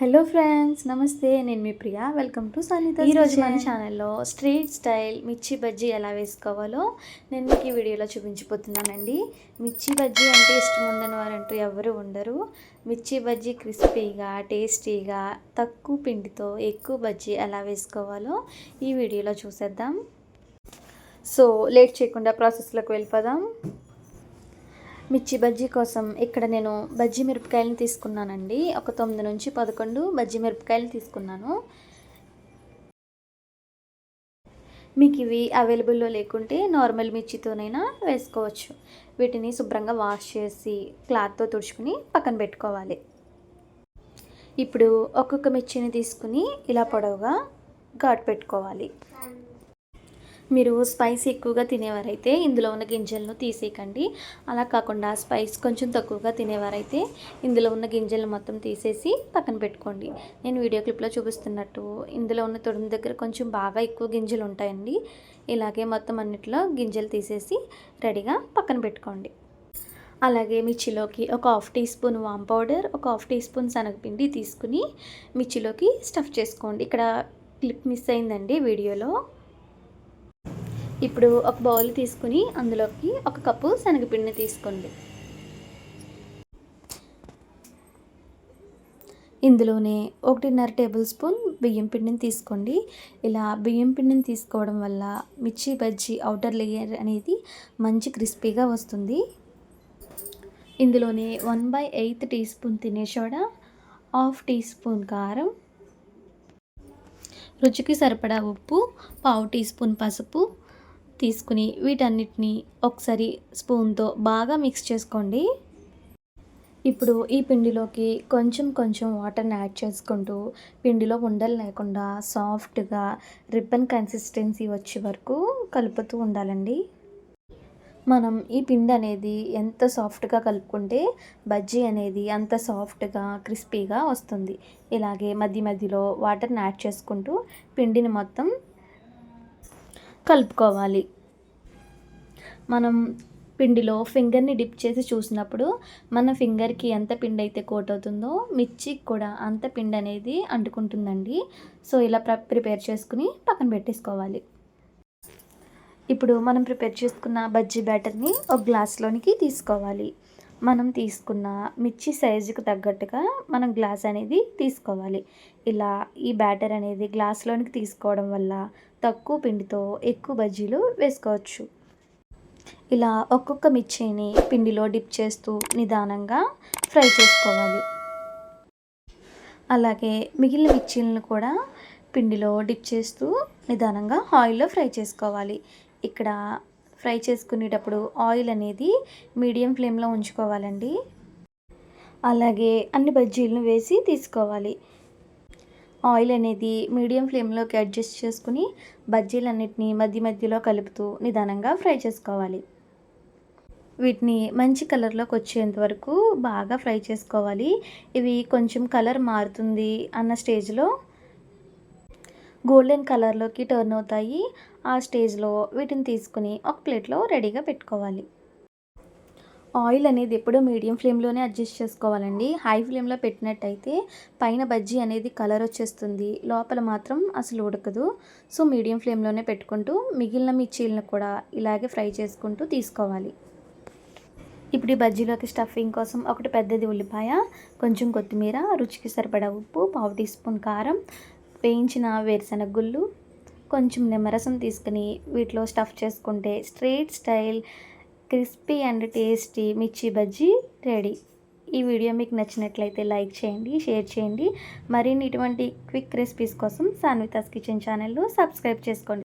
Hello friends నమస్తే నేను మీ ప్రియా. వెల్కమ్ టు సనీత ఈరోజు మన ఛానల్లో స్ట్రీట్ స్టైల్ మిర్చి బజ్జీ ఎలా వేసుకోవాలో నేను మీకు ఈ వీడియోలో చూపించిపోతున్నానండి మిర్చి బజ్జీ అంటే ఇష్టం ఉండని వారంటూ ఎవరు ఉండరు. మిర్చి బజ్జీ క్రిస్పీగా టేస్టీగా తక్కువ పిండితో ఎక్కువ బజ్జీ ఎలా వేసుకోవాలో ఈ వీడియోలో చూసేద్దాం. సో లేట్ చేయకుండా ప్రాసెస్లోకి వెళ్ళిపోదాం. మిర్చి బజ్జీ కోసం ఇక్కడ నేను బజ్జీ మిరపకాయలను తీసుకున్నానండి. ఒక తొమ్మిది నుంచి పదకొండు బజ్జీ మిరపకాయలు తీసుకున్నాను. మీకు ఇవి అవైలబుల్లో లేకుంటే నార్మల్ మిర్చితోనైనా వేసుకోవచ్చు. వీటిని శుభ్రంగా వాష్ చేసి క్లాత్తో తుడుచుకుని పక్కన పెట్టుకోవాలి. ఇప్పుడు ఒక్కొక్క మిర్చిని తీసుకుని ఇలా పొడవుగా ఘాటు పెట్టుకోవాలి. మీరు స్పైస్ ఎక్కువగా తినేవారైతే ఇందులో ఉన్న గింజలను తీసేయకండి. అలా కాకుండా స్పైస్ కొంచెం తక్కువగా తినేవారైతే ఇందులో ఉన్న గింజలను మొత్తం తీసేసి పక్కన పెట్టుకోండి. నేను వీడియో క్లిప్లో చూపిస్తున్నట్టు ఇందులో ఉన్న తొడుము దగ్గర కొంచెం బాగా ఎక్కువ గింజలు ఉంటాయండి. ఇలాగే మొత్తం అన్నిట్లో గింజలు తీసేసి రెడీగా పక్కన పెట్టుకోండి. అలాగే మిర్చిలోకి ఒక హాఫ్ టీ స్పూన్ వామ్ పౌడర్ ఒక హాఫ్ టీ స్పూన్ శనగపిండి తీసుకుని మిర్చిలోకి స్టఫ్ చేసుకోండి. ఇక్కడ క్లిప్ మిస్ అయిందండి వీడియోలో. ఇప్పుడు ఒక బౌల్ తీసుకుని అందులోకి ఒక కప్పు శనగపిండిని తీసుకోండి. ఇందులోనే ఒకటిన్నర టేబుల్ స్పూన్ బియ్యం పిండిని తీసుకోండి. ఇలా బియ్యం పిండిని తీసుకోవడం వల్ల మిర్చి బజ్జీ అవుటర్ లేయర్ అనేది మంచి క్రిస్పీగా వస్తుంది. ఇందులోనే one by eighth teaspoon తినే సోడా హాఫ్ టీ స్పూన్ కారం రుచికి సరిపడా ఉప్పు పావు టీ స్పూన్ పసుపు తీసుకుని వీటన్నిటిని ఒకసారి స్పూన్తో బాగా మిక్స్ చేసుకోండి. ఇప్పుడు ఈ పిండిలోకి కొంచెం కొంచెం వాటర్ని యాడ్ చేసుకుంటూ పిండిలో ఉండలు లేకుండా సాఫ్ట్గా రిబ్బన్ కన్సిస్టెన్సీ వచ్చే వరకు కలుపుతూ ఉండాలండి. మనం ఈ పిండి అనేది ఎంత సాఫ్ట్గా కలుపుకుంటే బజ్జీ అనేది అంత సాఫ్ట్గా క్రిస్పీగా వస్తుంది. ఇలాగే మధ్య మధ్యలో వాటర్ని యాడ్ చేసుకుంటూ పిండిని మొత్తం కలుపుకోవాలి. మనం పిండిలో ఫింగర్ని డిప్ చేసి చూసినప్పుడు మన ఫింగర్కి ఎంత పిండి అయితే కోట్ అవుతుందో మిర్చికి కూడా అంత పిండి అనేది అంటుకుంటుందండి. సో ఇలా ప్రిపేర్ చేసుకుని పక్కన పెట్టేసుకోవాలి. ఇప్పుడు మనం ప్రిపేర్ చేసుకున్న బజ్జీ బ్యాటర్ని ఒక గ్లాస్లోనికి తీసుకోవాలి. మనం తీసుకున్న మిర్చి సైజుకు తగ్గట్టుగా మనం గ్లాస్ అనేది తీసుకోవాలి. ఇలా ఈ బ్యాటర్ అనేది గ్లాస్లోనికి తీసుకోవడం వల్ల తక్కువ పిండితో ఎక్కువ బజ్జీలు వేసుకోవచ్చు. ఇలా ఒక్కొక్క మిర్చిని పిండిలో డిప్ చేస్తూ నిదానంగా ఫ్రై చేసుకోవాలి. అలాగే మిగిలిన మిర్చీలను కూడా పిండిలో డిప్ చేస్తూ నిదానంగా ఆయిల్లో ఫ్రై చేసుకోవాలి. ఇక్కడ ఫ్రై చేసుకునేటప్పుడు ఆయిల్ అనేది మీడియం ఫ్లేమ్లో ఉంచుకోవాలండి. అలాగే అన్ని బజ్జీలను వేసి తీసుకోవాలి. ఆయిల్ అనేది మీడియం ఫ్లేమ్లోకి అడ్జస్ట్ చేసుకుని బజ్జీలన్నిటిని మధ్య మధ్యలో కలుపుతూ నిదానంగా ఫ్రై చేసుకోవాలి. వీటిని మంచి కలర్లోకి వచ్చేంత వరకు బాగా ఫ్రై చేసుకోవాలి. ఇవి కొంచెం కలర్ మారుతుంది అన్న స్టేజ్లో గోల్డెన్ కలర్లోకి టర్న్ అవుతాయి. ఆ స్టేజ్లో వీటిని తీసుకుని ఒక ప్లేట్లో రెడీగా పెట్టుకోవాలి. ఆయిల్ అనేది ఎప్పుడూ మీడియం ఫ్లేమ్లోనే అడ్జస్ట్ చేసుకోవాలండి. హై ఫ్లేమ్లో పెట్టినట్టయితే పైన బజ్జీ అనేది కలర్ వచ్చేస్తుంది. లోపల మాత్రం అసలు ఉడకదు. సో మీడియం ఫ్లేమ్లోనే పెట్టుకుంటూ మిగిలిన మిర్చీలను కూడా ఇలాగే ఫ్రై చేసుకుంటూ తీసుకోవాలి. ఇప్పుడు ఈ బజ్జీలోకి స్టఫింగ్ కోసం ఒకటి పెద్దది ఉల్లిపాయ కొంచెం కొత్తిమీర రుచికి సరిపడా ఉప్పు పావు టీ స్పూన్ కారం వేయించిన వేరుశనగ గుళ్ళు కొంచెం నిమ్మరసం తీసుకుని వీటిలో స్టఫ్ చేసుకుంటే street style crispy and tasty mirchi bajji ready. ఈ వీడియో మీకు నచ్చినట్లయితే లైక్ చేయండి షేర్ చేయండి. మరిన్ని ఇటువంటి క్విక్ రెసిపీస్ కోసం సాన్వితాస్ కిచెన్ ఛానల్ను సబ్స్క్రైబ్ చేసుకోండి.